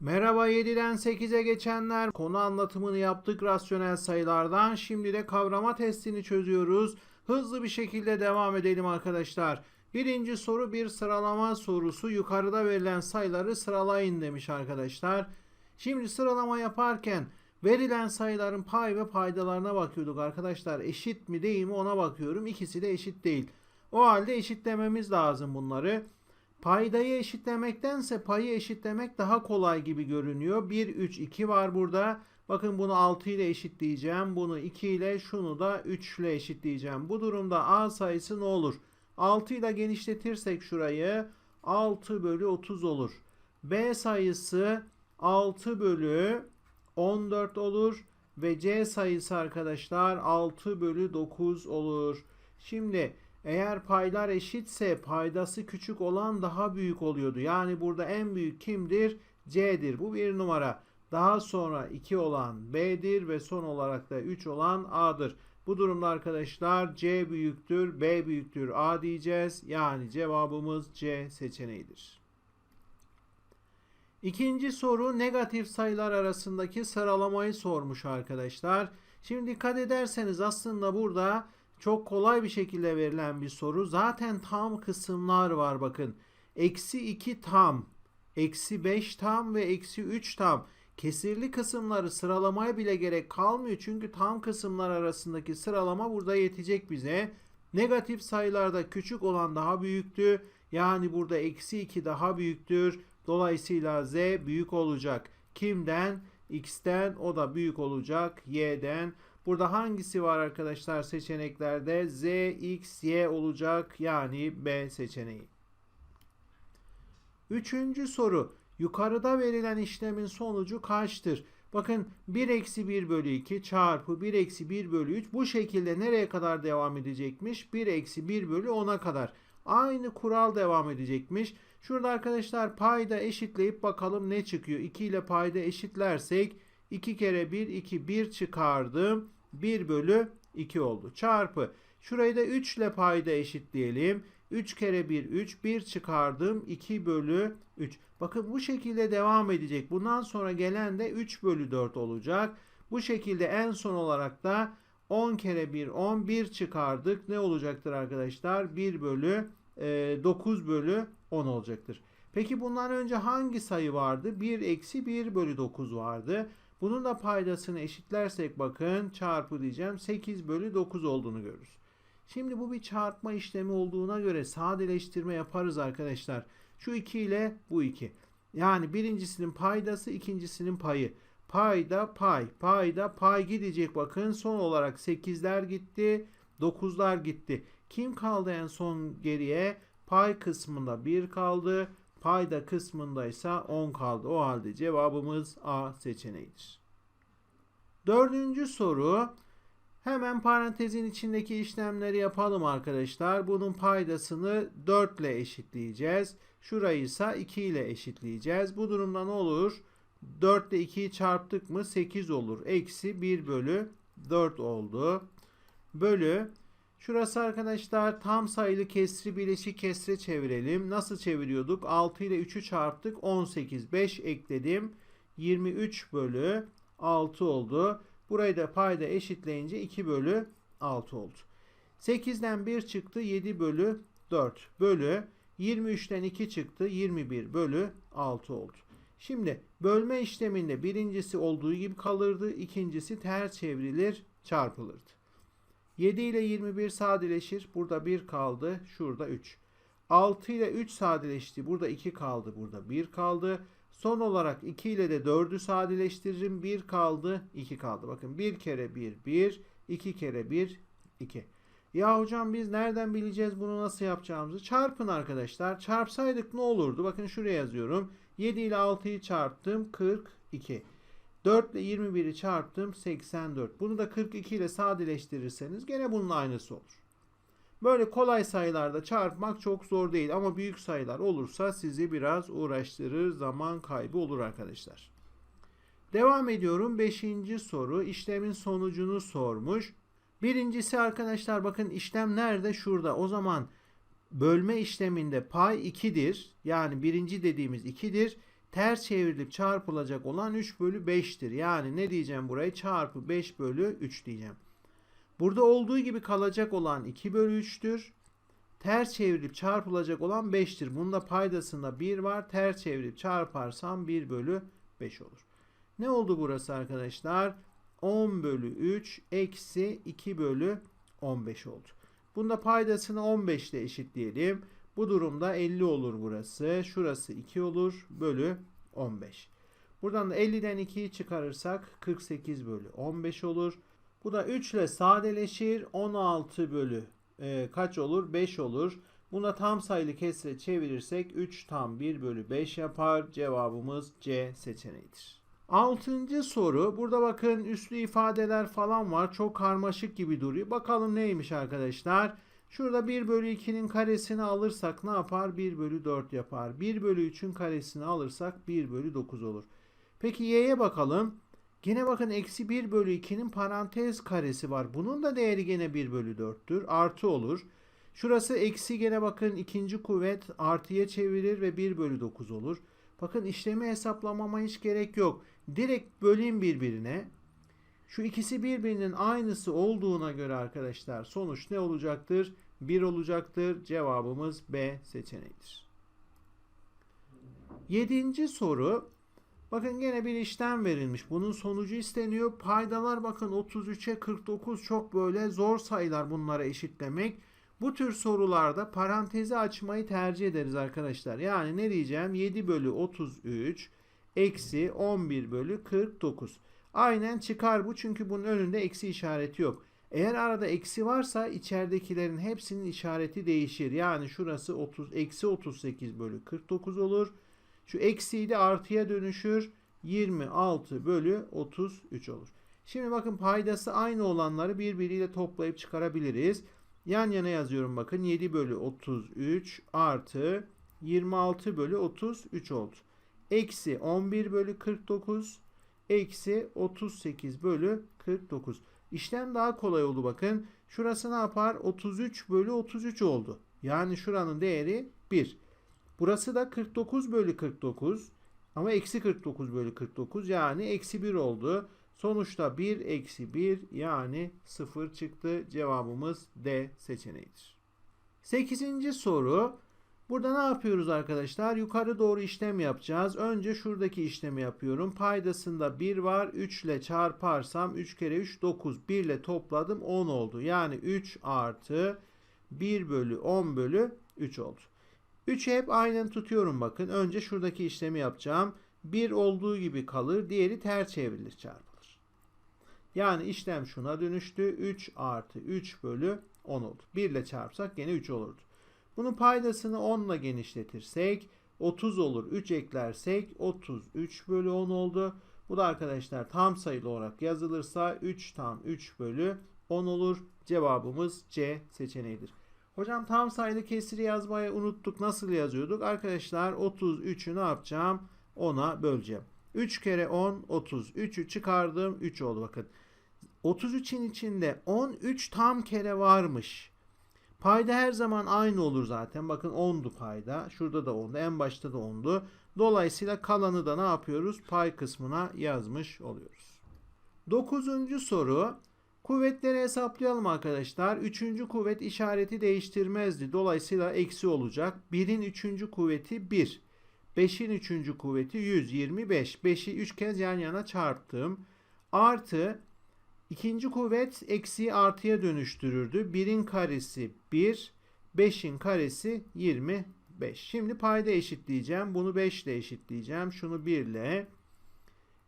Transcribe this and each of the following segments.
Merhaba 7'den 8'e geçenler. Konu anlatımını yaptık rasyonel sayılardan. Şimdi de kavrama testini çözüyoruz. Hızlı bir şekilde devam edelim arkadaşlar. Birinci soru bir sıralama sorusu. Yukarıda verilen sayıları sıralayın demiş arkadaşlar. Şimdi sıralama yaparken verilen sayıların pay ve paydalarına bakıyorduk arkadaşlar. Eşit mi değil mi ona bakıyorum. İkisi de eşit değil. O halde eşitlememiz lazım bunları. Paydayı eşitlemektense payı eşitlemek daha kolay gibi görünüyor. 1, 3, 2 var burada. Bakın bunu 6 ile eşitleyeceğim. Bunu 2 ile şunu da 3 ile eşitleyeceğim. Bu durumda A sayısı ne olur? 6 ile genişletirsek şurayı 6 bölü 30 olur. B sayısı 6 bölü 14 olur. Ve C sayısı arkadaşlar 6 bölü 9 olur. Şimdi eğer paylar eşitse paydası küçük olan daha büyük oluyordu. Yani burada en büyük kimdir? C'dir. Bu bir numara. Daha sonra 2 olan B'dir ve son olarak da 3 olan A'dır. Bu durumda arkadaşlar C büyüktür, B büyüktür, A diyeceğiz. Yani cevabımız C seçeneğidir. İkinci soru negatif sayılar arasındaki sıralamayı sormuş arkadaşlar. Şimdi dikkat ederseniz aslında burada çok kolay bir şekilde verilen bir soru. Zaten tam kısımlar var bakın. Eksi 2 tam, eksi 5 tam ve eksi 3 tam. Kesirli kısımları sıralamaya bile gerek kalmıyor. Çünkü tam kısımlar arasındaki sıralama burada yetecek bize. Negatif sayılarda küçük olan daha büyüktü. Yani burada eksi 2 daha büyüktür. Dolayısıyla z büyük olacak. Kimden? X'ten o da büyük olacak. Y'den. Burada hangisi var arkadaşlar seçeneklerde? Z, X, Y olacak. Yani B seçeneği. Üçüncü soru. Yukarıda verilen işlemin sonucu kaçtır? Bakın 1 eksi 1 bölü 2 çarpı 1 eksi 1 bölü 3 bu şekilde nereye kadar devam edecekmiş? 1 eksi 1 bölü 10'a kadar. Aynı kural devam edecekmiş. Şurada arkadaşlar payda eşitleyip bakalım ne çıkıyor. 2 ile payda eşitlersek 2 kere 1 2 1 çıkardım. 1 bölü 2 oldu. Çarpı. Şurayı da 3 ile payda eşitleyelim. 3 kere 1 3 1 çıkardım 2 bölü 3. Bakın bu şekilde devam edecek. Bundan sonra gelen de 3 bölü 4 olacak. Bu şekilde en son olarak da 10 kere 1 10 1 çıkardık. Ne olacaktır arkadaşlar? 1 bölü e, 9 bölü 10 olacaktır. Peki bundan önce hangi sayı vardı? 1 eksi 1 bölü 9 vardı. Bunun da paydasını eşitlersek bakın çarpı diyeceğim 8 bölü 9 olduğunu görürüz. Şimdi bu bir çarpma işlemi olduğuna göre sadeleştirme yaparız arkadaşlar. Şu 2 ile bu 2. Yani birincisinin paydası ikincisinin payı. Payda pay. Payda pay gidecek bakın. Son olarak 8'ler gitti. 9'lar gitti. Kim kaldı en son geriye? Pay kısmında 1 kaldı. Payda kısmında ise 10 kaldı. O halde cevabımız A seçeneğidir. Dördüncü soru. Hemen parantezin içindeki işlemleri yapalım arkadaşlar. Bunun paydasını 4 ile eşitleyeceğiz. Şurayı ise 2 ile eşitleyeceğiz. Bu durumda ne olur? 4 ile 2'yi çarptık mı 8 olur. Eksi 1 bölü 4 oldu. Bölü. Şurası arkadaşlar tam sayılı kesri bileşik kesre çevirelim. Nasıl çeviriyorduk? 6 ile 3'ü çarptık. 18. 5 ekledim. 23 bölü 6 oldu. Burayı da payda eşitleyince 2 bölü 6 oldu. 8'den 1 çıktı 7 bölü 4 bölü 23'ten 2 çıktı 21 bölü 6 oldu. Şimdi bölme işleminde birincisi olduğu gibi kalırdı. ikincisi ters çevrilir çarpılırdı. 7 ile 21 sadeleşir. Burada 1 kaldı. Şurada 3. 6 ile 3 sadeleşti. Burada 2 kaldı. Burada 1 kaldı. Son olarak 2 ile de 4'ü sadeleştiririm. 1 kaldı, 2 kaldı. Bakın 1 kere 1, 1. 2 kere 1, 2. Ya hocam biz nereden bileceğiz bunu nasıl yapacağımızı? Çarpın arkadaşlar. Çarpsaydık ne olurdu? Bakın şuraya yazıyorum. 7 ile 6'yı çarptım. 42. 4 ile 21'i çarptım. 84. Bunu da 42 ile sadeleştirirseniz gene bunun aynısı olur. Böyle kolay sayılarda çarpmak çok zor değil ama büyük sayılar olursa sizi biraz uğraştırır, zaman kaybı olur arkadaşlar. Devam ediyorum. Beşinci soru işlemin sonucunu sormuş. Birincisi arkadaşlar bakın işlem nerede? Şurada. O zaman bölme işleminde pay 2'dir. Yani birinci dediğimiz 2'dir. Ters çevrilip çarpılacak olan 3 bölü 5'tir. Yani ne diyeceğim buraya? Çarpı 5 bölü 3 diyeceğim. Burada olduğu gibi kalacak olan 2 bölü 3'tür. Ters çevrilip çarpılacak olan 5'tir. Bunda paydasında 1 var. Ters çevirip çarparsam 1 bölü 5 olur. Ne oldu burası arkadaşlar? 10 bölü 3 eksi 2 bölü 15 oldu. Bunda paydasını 15 ile eşitleyelim. Bu durumda 50 olur burası. Şurası 2 olur bölü 15. Buradan da 50'den 2'yi çıkarırsak 48 bölü 15 olur. Bu da 3 ile sadeleşir. 16 bölü e, kaç olur? 5 olur. Buna tam sayılı kesre çevirirsek 3 tam 1 bölü 5 yapar. Cevabımız C seçeneğidir. Altıncı soru. Burada bakın üslü ifadeler falan var. Çok karmaşık gibi duruyor. Bakalım neymiş arkadaşlar. Şurada 1 bölü 2'nin karesini alırsak ne yapar? 1 bölü 4 yapar. 1 bölü 3'ün karesini alırsak 1 bölü 9 olur. Peki y'ye bakalım. Gene bakın eksi 1 bölü 2'nin parantez karesi var. Bunun da değeri gene 1 bölü 4'tür. Artı olur. Şurası eksi gene bakın ikinci kuvvet artıya çevirir ve 1 bölü 9 olur. Bakın işlemi hesaplamama hiç gerek yok. Direkt böleyim birbirine. Şu ikisi birbirinin aynısı olduğuna göre arkadaşlar sonuç ne olacaktır? 1 olacaktır. Cevabımız B seçeneğidir. Yedinci soru. Bakın gene bir işlem verilmiş. Bunun sonucu isteniyor. Paydalar bakın 33'e 49 çok böyle zor sayılar bunlara eşitlemek. Bu tür sorularda parantezi açmayı tercih ederiz arkadaşlar. Yani ne diyeceğim? 7 bölü 33 eksi 11 bölü 49. Aynen çıkar bu çünkü bunun önünde eksi işareti yok. Eğer arada eksi varsa içeridekilerin hepsinin işareti değişir. Yani şurası 30 eksi 38 bölü 49 olur. Şu eksiyi de artıya dönüşür. 26 bölü 33 olur. Şimdi bakın paydası aynı olanları birbiriyle toplayıp çıkarabiliriz. Yan yana yazıyorum bakın 7 bölü 33 artı 26 bölü 33 oldu. Eksi 11 bölü 49 eksi 38 bölü 49. İşlem daha kolay oldu bakın. Şurası ne yapar? 33 bölü 33 oldu. Yani şuranın değeri 1. Burası da 49 bölü 49 ama eksi 49 bölü 49 yani eksi 1 oldu. Sonuçta 1 eksi 1 yani 0 çıktı. Cevabımız D seçeneğidir. 8. soru. Burada ne yapıyoruz arkadaşlar? Yukarı doğru işlem yapacağız. Önce şuradaki işlemi yapıyorum. Paydasında 1 var. 3 ile çarparsam 3 kere 3 9. 1 ile topladım 10 oldu. Yani 3 artı 1 bölü 10 bölü 3 oldu. 3'ü hep aynen tutuyorum bakın. Önce şuradaki işlemi yapacağım. 1 olduğu gibi kalır. Diğeri ters çevrilir çarpılır. Yani işlem şuna dönüştü. 3 artı 3 bölü 10 oldu. 1 ile çarpsak gene 3 olurdu. Bunun paydasını 10 ile genişletirsek 30 olur. 3 eklersek 33 bölü 10 oldu. Bu da arkadaşlar tam sayılı olarak yazılırsa 3 tam 3 bölü 10 olur. Cevabımız C seçeneğidir. Hocam tam sayılı kesiri yazmayı unuttuk. Nasıl yazıyorduk? Arkadaşlar 33'ü ne yapacağım? 10'a böleceğim. 3 kere 10 30. 3'ü çıkardım 3 oldu bakın. 33'in içinde 13 tam kere varmış. Payda her zaman aynı olur zaten. Bakın 10'du payda. Şurada da 10'du. En başta da 10'du. Dolayısıyla kalanı da ne yapıyoruz? Pay kısmına yazmış oluyoruz. Dokuzuncu soru. Kuvvetleri hesaplayalım arkadaşlar. Üçüncü kuvvet işareti değiştirmezdi. Dolayısıyla eksi olacak. 1'in üçüncü kuvveti 1. 5'in üçüncü kuvveti 125. 5'i 3 kez yan yana çarptım. Artı ikinci kuvvet eksiği artıya dönüştürürdü. 1'in karesi 1. 5'in karesi 25. Şimdi payda eşitleyeceğim. Bunu 5 ile eşitleyeceğim. Şunu 1 ile.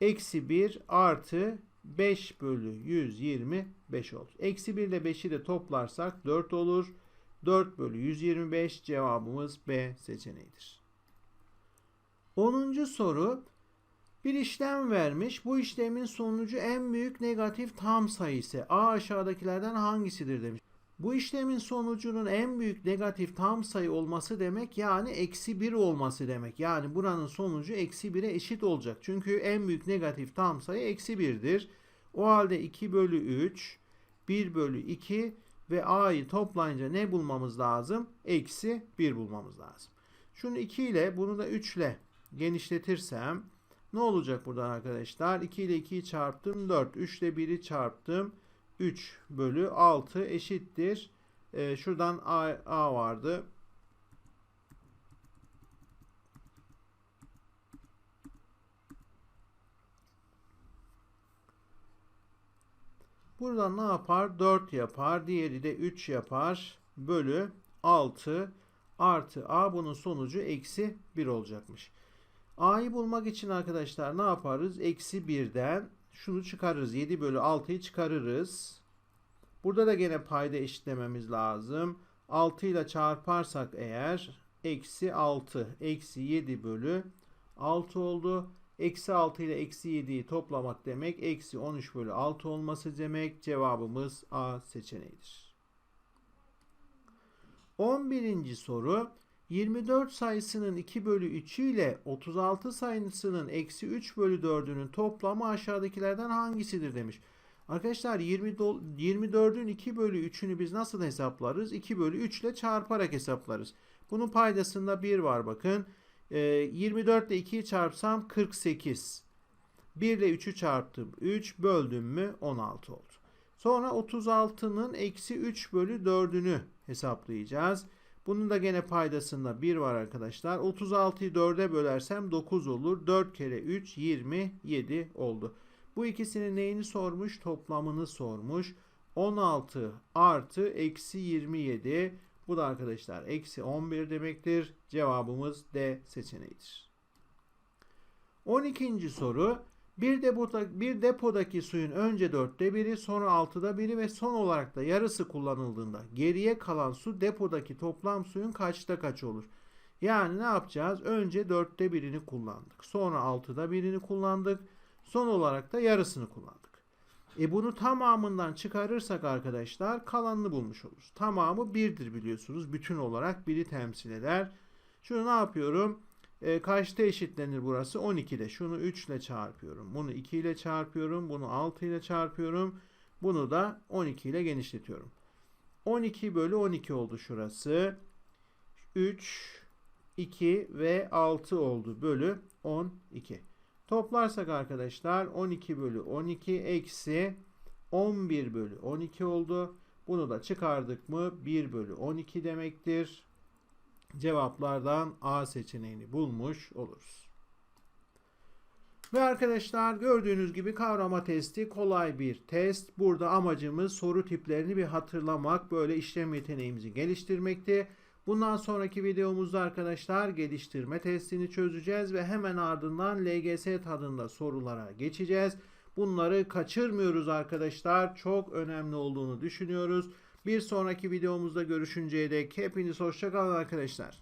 Eksi 1 artı 5 bölü 125 oldu. Eksi 1 ile 5'i de toplarsak 4 olur. 4 bölü 125 cevabımız B seçeneğidir. 10. soru bir işlem vermiş. Bu işlemin sonucu en büyük negatif tam sayısı. A aşağıdakilerden hangisidir demiş. Bu işlemin sonucunun en büyük negatif tam sayı olması demek yani eksi 1 olması demek. Yani buranın sonucu eksi 1'e eşit olacak. Çünkü en büyük negatif tam sayı eksi 1'dir. O halde 2 bölü 3, 1 bölü 2 ve a'yı toplayınca ne bulmamız lazım? Eksi 1 bulmamız lazım. Şunu 2 ile bunu da 3 ile genişletirsem ne olacak buradan arkadaşlar? 2 ile 2'yi çarptım 4. 3 ile 1'i çarptım 3 bölü 6 eşittir. Ee, şuradan A, A vardı. Buradan ne yapar? 4 yapar. Diğeri de 3 yapar. Bölü 6 artı A bunun sonucu eksi 1 olacakmış. A'yı bulmak için arkadaşlar ne yaparız? Eksi 1'den şunu çıkarırız. 7 bölü 6'yı çıkarırız. Burada da gene payda eşitlememiz lazım. 6 ile çarparsak eğer eksi 6 eksi 7 bölü 6 oldu. Eksi 6 ile eksi 7'yi toplamak demek eksi 13 bölü 6 olması demek. Cevabımız A seçeneğidir. 11. soru 24 sayısının 2 bölü 3'ü ile 36 sayısının eksi 3 bölü 4'ünün toplamı aşağıdakilerden hangisidir demiş. Arkadaşlar 20 24'ün 2 bölü 3'ünü biz nasıl hesaplarız? 2 bölü 3 ile çarparak hesaplarız. Bunun paydasında 1 var bakın. 24 ile 2'yi çarpsam 48. 1 ile 3'ü çarptım. 3 böldüm mü 16 oldu. Sonra 36'nın eksi 3 bölü 4'ünü hesaplayacağız. Bunun da gene paydasında 1 var arkadaşlar. 36'yı 4'e bölersem 9 olur. 4 kere 3 27 oldu. Bu ikisinin neyini sormuş? Toplamını sormuş. 16 artı eksi 27. Bu da arkadaşlar eksi 11 demektir. Cevabımız D seçeneğidir. 12. soru. Bir, depoda, bir depodaki suyun önce dörtte biri, sonra altıda biri ve son olarak da yarısı kullanıldığında geriye kalan su depodaki toplam suyun kaçta kaç olur? Yani ne yapacağız? Önce dörtte birini kullandık. Sonra altıda birini kullandık. Son olarak da yarısını kullandık. E bunu tamamından çıkarırsak arkadaşlar kalanını bulmuş oluruz. Tamamı birdir biliyorsunuz. Bütün olarak biri temsil eder. Şunu ne yapıyorum? E, kaçta eşitlenir burası? 12'de. Şunu 3 ile çarpıyorum. Bunu 2 ile çarpıyorum. Bunu 6 ile çarpıyorum. Bunu da 12 ile genişletiyorum. 12 bölü 12 oldu şurası. 3, 2 ve 6 oldu bölü 12. Toplarsak arkadaşlar 12 bölü 12 eksi 11 bölü 12 oldu. Bunu da çıkardık mı 1 bölü 12 demektir. Cevaplardan A seçeneğini bulmuş oluruz. Ve arkadaşlar gördüğünüz gibi kavrama testi kolay bir test. Burada amacımız soru tiplerini bir hatırlamak, böyle işlem yeteneğimizi geliştirmekti. Bundan sonraki videomuzda arkadaşlar geliştirme testini çözeceğiz ve hemen ardından LGS tadında sorulara geçeceğiz. Bunları kaçırmıyoruz arkadaşlar. Çok önemli olduğunu düşünüyoruz. Bir sonraki videomuzda görüşünceye dek hepiniz hoşçakalın arkadaşlar.